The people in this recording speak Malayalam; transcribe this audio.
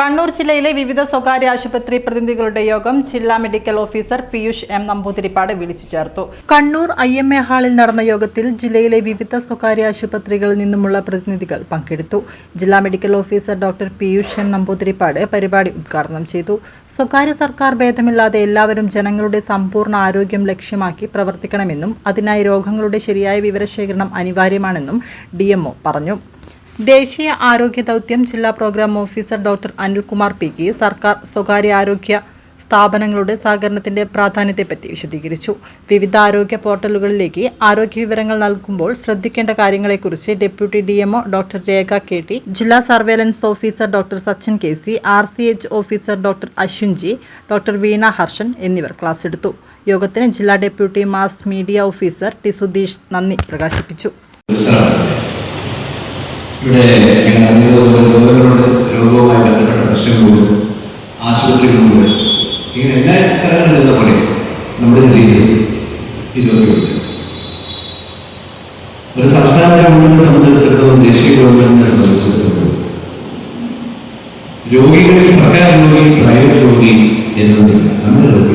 കണ്ണൂർ ജില്ലയിലെ വിവിധ സ്വകാര്യ ആശുപത്രി പ്രതിനിധികളുടെ യോഗം ജില്ലാ medical officer Piyush M Namboothiripad വിളിച്ചു ചേർത്തു. കണ്ണൂർ ഐ എം എ ഹാളിൽ നടന്ന യോഗത്തിൽ ജില്ലയിലെ വിവിധ സ്വകാര്യ ആശുപത്രികളിൽ നിന്നുമുള്ള പ്രതിനിധികൾ പങ്കെടുത്തു. ജില്ലാ medical officer doctor Piyush M Namboothiripad പരിപാടി ഉദ്ഘാടനം ചെയ്തു. സ്വകാര്യ സർക്കാർ ഭേദമില്ലാതെ എല്ലാവരും ജനങ്ങളുടെ സമ്പൂർണ ആരോഗ്യം ലക്ഷ്യമാക്കി പ്രവർത്തിക്കണമെന്നും അതിനായി രോഗങ്ങളുടെ ശരിയായ വിവരശേഖരണം അനിവാര്യമാണെന്നും ഡി പറഞ്ഞു. ദേശീയ ആരോഗ്യ ദൗത്യം ജില്ലാ program officer doctor Anilkumar P K സർക്കാർ സ്വകാര്യ ആരോഗ്യ സ്ഥാപനങ്ങളുടെ സഹകരണത്തിന്റെ പ്രാധാന്യത്തെപ്പറ്റി വിശദീകരിച്ചു. വിവിധ ആരോഗ്യ പോർട്ടലുകളിലേക്ക് ആരോഗ്യ വിവരങ്ങൾ നൽകുമ്പോൾ ശ്രദ്ധിക്കേണ്ട കാര്യങ്ങളെക്കുറിച്ച് deputy D MO doctor Rekha K T ജില്ലാ surveillance officer doctor Sachin K C R C H officer doctor Ashwin G doctor Veena Harshan എന്നിവർ ക്ലാസ് എടുത്തു. യോഗത്തിന് ജില്ലാ deputy mass media officer T Sudheesh നന്ദി പ്രകാശിപ്പിച്ചു. ഇവിടെ ഇങ്ങനെ അധികം രോഗങ്ങളോട് രോഗവുമായി ബന്ധപ്പെട്ട പ്രശ്നങ്ങളുണ്ട് ആശുപത്രികളുണ്ട് ഇങ്ങനെ എല്ലാ സ്ഥലങ്ങളിലും നമ്മുടെ നമ്മുടെ ജില്ലയിൽ ഒരു സംസ്ഥാന ഗവൺമെന്റിനെ സംബന്ധിച്ചിടത്തോളം ദേശീയ ഗവൺമെന്റിനെ സംബന്ധിച്ചിടത്തോളം രോഗികളിൽ സർക്കാർ രോഗി പ്രൈവറ്റ് രോഗി എന്നൊന്നില്ല നമ്മുടെ